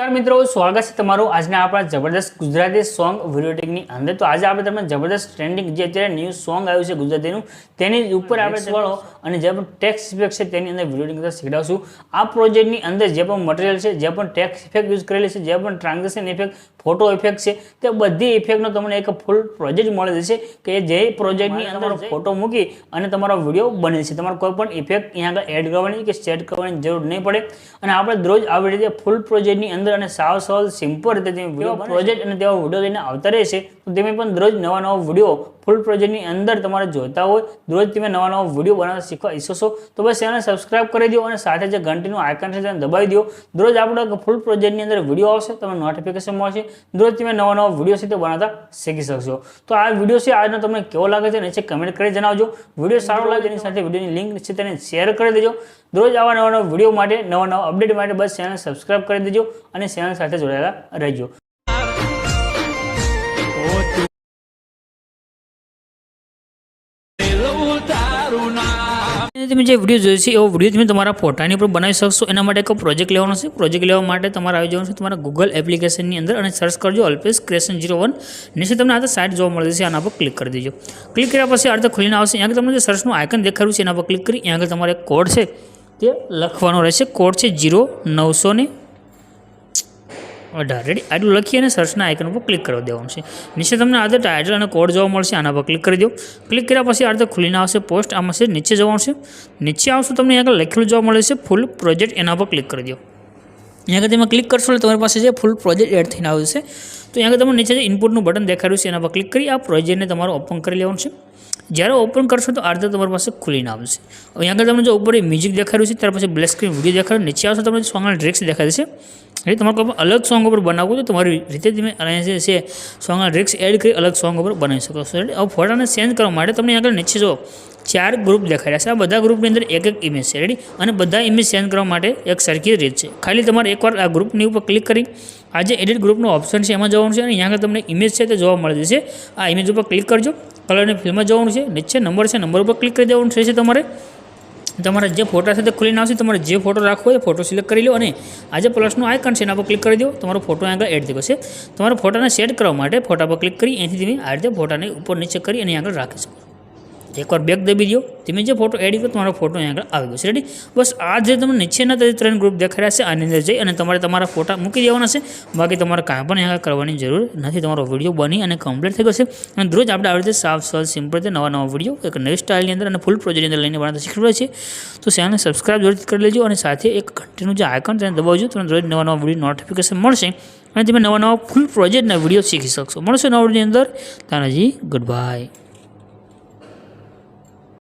નમસ્કાર મિત્રો સ્વાગત છે તમારું આજના આપણા જબરદસ્ત ગુજરાતી સોંગ વિડીયોટેકની અંદર. તો આજે આપણે તમને જબરદસ્ત ટ્રેન્ડિંગ જે અત્યારે ન્યૂ સોંગ આવ્યું છે ગુજરાતીનું તેની ઉપર આપણે વાળો અને જે પણ ટેક્સ ઇફેક્ટ છે તેની અંદર વિડીયોટેક અંદર શીખડાવશું. આ પ્રોજેક્ટની અંદર જે પણ મટીરિયલ છે જે પણ ટેક્સ ઇફેક્ટ યુઝ કરેલી છે જે પણ ટ્રાન્ઝેક્શન ઇફેક્ટ ફોટો ઇફેક્ટ છે તે બધી ઇફેક્ટનો તમને એક ફૂલ પ્રોજેક્ટ મળી જશે કે જે પ્રોજેક્ટની અંદર ફોટો મૂકી અને તમારો વીડિયો બને છે. તમારે કોઈ પણ ઇફેક્ટ અહીંયા આગળ એડ કરવાની કે સેટ કરવાની જરૂર નહીં પડે. અને આપણે દરરોજ આવી રીતે ફૂલ પ્રોજેક્ટની અંદર અને સાવ સોલ સિમ્પલ રીતે પ્રોજેક્ટ અને તેવા વીડિયો લઈને આવતા રહેશે તો તમે પણ દરરોજ નવા નવા વીડિયો ફૂલ પ્રોજેક્ટની અંદર તમારે જોતા હોય, દરરોજ તમે નવા નવા વીડિયો બનાવતા શીખવા ઈચ્છો તો બસ એને સબસ્ક્રાઇબ કરી દો અને સાથે જે ઘંટીનું આઇકન છે તેને દબાવી દો. દરરોજ આપણે ફૂલ પ્રોજેક્ટની અંદર વીડિયો આવશે, તમને નોટિફિકેશન મળશે. દરરોજ તમે નવા નવા વીડિયો છે તે બનાવતા શીખી શકશો. તો આ વીડિયો છે, આજનો તમને કેવો લાગે છે નીચે કમેન્ટ કરી જણાવજો. વીડિયો સારો લાગે એની સાથે વિડીયોની લિંક છે તેને શેર કરી દેજો. દરરોજ આવા નવા નવા વીડિયો માટે, નવા નવા અપડેટ માટે બસ ચેનલ સબસ્ક્રાઇબ કરી દેજો અને ચેનલ સાથે જોડાયેલા રહેજો. તમે જે વીડિયો જોયો છે, એવો વીડિયો તમે તમારા ફોટાની ઉપર બનાવી શકશો. એના માટે એક પ્રોજેક્ટ લેવાનો છે. પ્રોજેક્ટ લેવા માટે તમારે આવી જવાનું છે તમારા ગૂગલ એપ્લિકેશનની અંદર અને સર્ચ કરજો અલ્પેશ ક્રેશન ઝીરો વન નીચે તમને આ સાઇટ જોવા મળે છે, આના પર ક્લિક કરી દેજો. ક્લિક કર્યા પછી આ રીતે ખોલીને આવશે. આગળ તમને જે સર્ચનું આઇકન દેખાડ્યું છે, એના પર ક્લિક કરી, અહીંયા આગળ તમારે કોડ છે તે લખવાનો રહેશે. કોડ છે જીરો નવસો ને અઢાર રેડી આટલું લખી અને સર્ચના આઇકન ઉપર ક્લિક કરી દેવાનું છે. નીચે તમને આ ટાઇટલ અને કોડ જોવા મળશે. આના પર ક્લિક કરી દો. ક્લિક કર્યા પછી આ રીતે ખુલીને આવશે પોસ્ટ આમાં છે નીચે જવાનું છે. નીચે આવશે તમને અહીંયા લખેલું જોવા મળે છે ફૂલ પ્રોજેક્ટ એના પર ક્લિક કરી દો. અહીંયા આગળ તમે ક્લિક કરશો એટલે તમારી પાસે જે ફૂલ પ્રોજેક્ટ એડ થઈને આવશે તો અહીંયા આગળ તમને નીચે જે ઇનપુટનું બટન દેખાડ્યું છે, એના પર ક્લિક કરી આ પ્રોજેક્ટને તમારે ઓપન કરી લેવાનું છે. જ્યારે ઓપન કરશો તો આ રીતે તમારી પાસે ખુલીને આવશે અહીંયા આગળ તમને જો ઉપર મ્યુઝિક દેખાડ્યું છે, ત્યાર પછી બ્લેક સ્ક્રીન વીડિયો દેખાડ્યું નીચે આવશે તમને સોંગના ડ્રેક્સ દેખાય છે એટલે તમારે કોઈ અલગ સોંગ ઉપર બનાવવું તો તમારી રીતે તમે જે છે સોંગના લિરિક્સ એડ કરી અલગ સોંગ ઉપર બનાવી શકો છો. એટલે હવે ફોટાને ચેન્જ કરવા માટે તમને આગળ નીચે જો ચાર ગ્રુપ દેખાઈ રહ્યા છે. આ બધા ગ્રુપની અંદર એક એક ઇમેજ છે. રેડી અને બધા ઇમેજ ચેન્જ કરવા માટે એક સરખી રીત છે. ખાલી તમારે એકવાર આ ગ્રુપની ઉપર ક્લિક કરી આ જે એડિટ ગ્રુપનો ઓપ્શન છે એમાં જવાનું છે અને અહીંયા આગળ તમને ઇમેજ છે તે જોવા મળી જશે. આ ઇમેજ ઉપર ક્લિક કરજો. કલરની ફિલ્મમાં જવાનું છે. નીચે નંબર છે. નંબર ઉપર ક્લિક કરી દેવાનું છે તમારે. તમારા જે ફોટા સાથે ખુલીને આવશે, તમારે જે ફોટો રાખવો હોય ફોટો સિલેક્ટ કરી લો અને આ જે પ્લસનું આઇકન છે એના પર ક્લિક કરી દો. તમારો ફોટો આગળ એડ થઈ જશે તમારા ફોટાને સેટ કરવા માટે ફોટા પર ક્લિક કરી, અહીંથી તમે આ રીતે ફોટાને ઉપર નીચે કરી અને આગળ રાખી શકો. એકવાર બેક દબી દો તમે જે ફોટો એડ કર્યો તમારો ફોટો અહીંયા આગળ આવી ગયો છે. રેડી બસ આ જે તમે નીચેના તે ત્રણ ગ્રુપ દેખાઈ રહ્યા છે, આની અંદર જઈ અને તમારે તમારા ફોટા મૂકી દેવાના છે. બાકી તમારે કાંઈ પણ અહીંયા કરવાની જરૂર નથી. તમારો વીડિયો બની અને કમ્પ્લીટ થઈ ગયો છે. અને દરરોજ આપણે આવી રીતે સાફ સરળ સિમ્પલ રીતે નવા નવા વીડિયો એક નવી સ્ટાઇલની અંદર અને ફૂલ પ્રોજેક્ટની અંદર લઈને બનાવતા શીખવાડે છે તો ચેનલને સબસ્ક્રાઇબ જરૂર કરી લેજો અને સાથે એક ઘંટીનું જે આઇકન તેને દબાવજો. તમને દરરોજ નવા નવા વીડિયો નોટિફિકેશન મળશે. અને તમે નવા નવા ફૂલ પ્રોજેક્ટના વીડિયો શીખી શકશો. મળશે નવા અંદર. Tanaji good bye